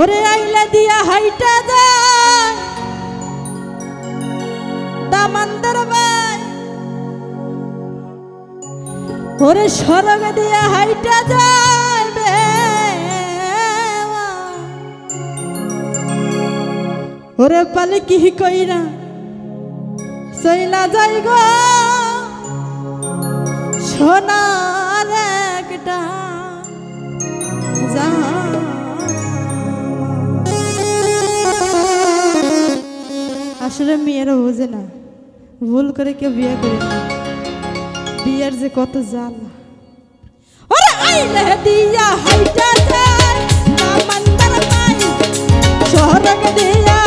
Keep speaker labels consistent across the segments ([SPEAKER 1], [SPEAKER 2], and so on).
[SPEAKER 1] ওরে আইলা দিয়া হাইটা যায় দামান্দার ভাই ওরে সরগ দিয়া হাইটা যায়। ওরে পালে কি কইরা সইলা যাই গো সোনার একটা জামা। আসলে মেয়েরা বোঝে না। ভুল করে কেউ বিয়ে করে বিয়ের যে কত জ্বালা। ওরে আইলে দিয়া হাইটা যায় দিয়া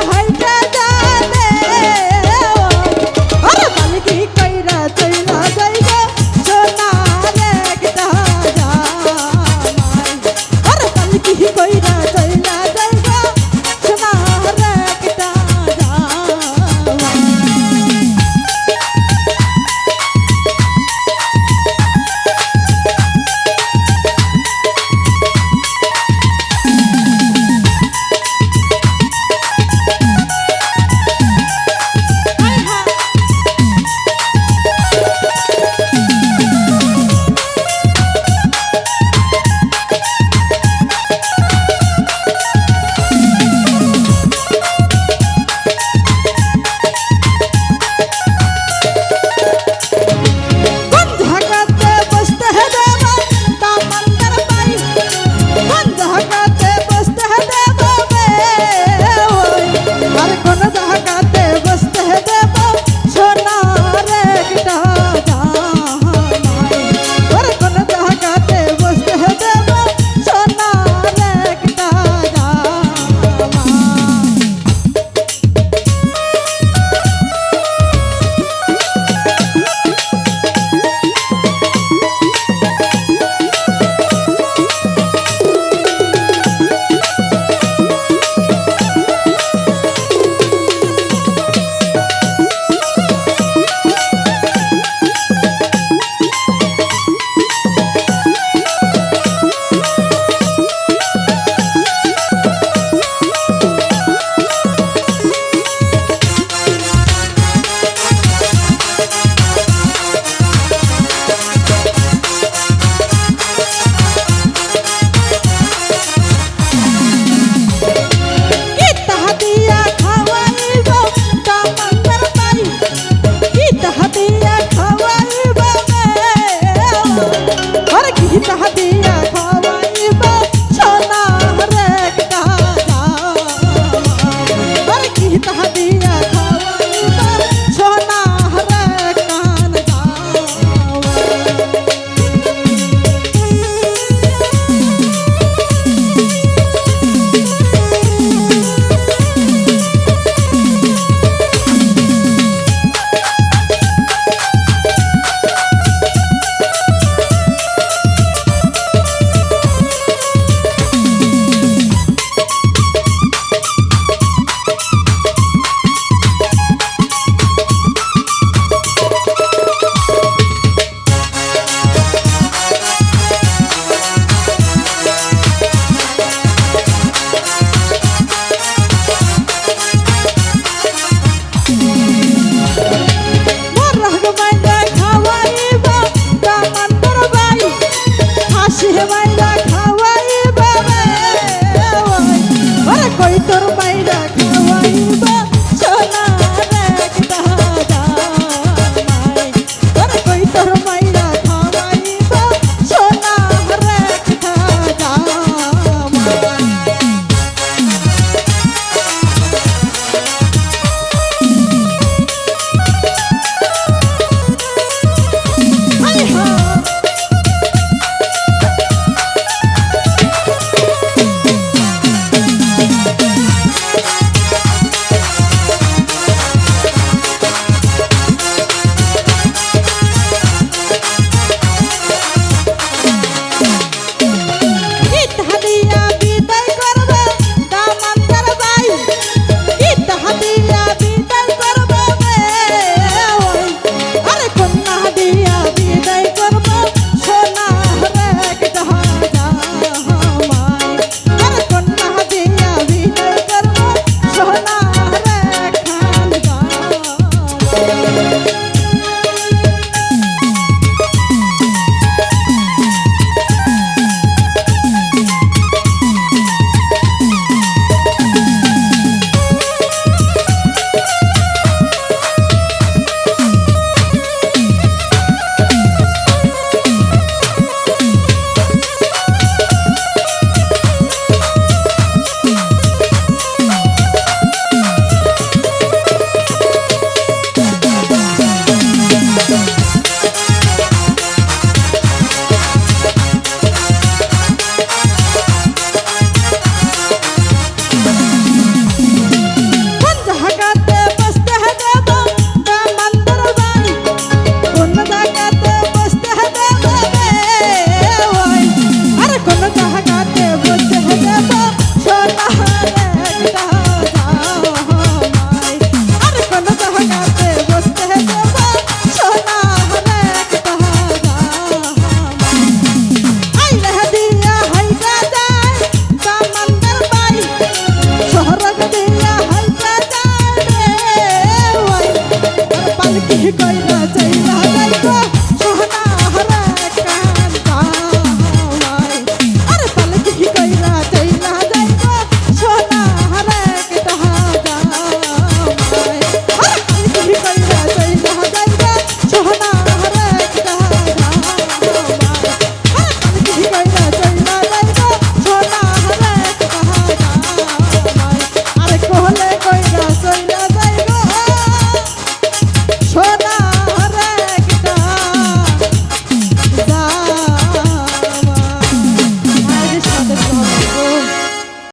[SPEAKER 1] Chihuahua. কইরা চাইলা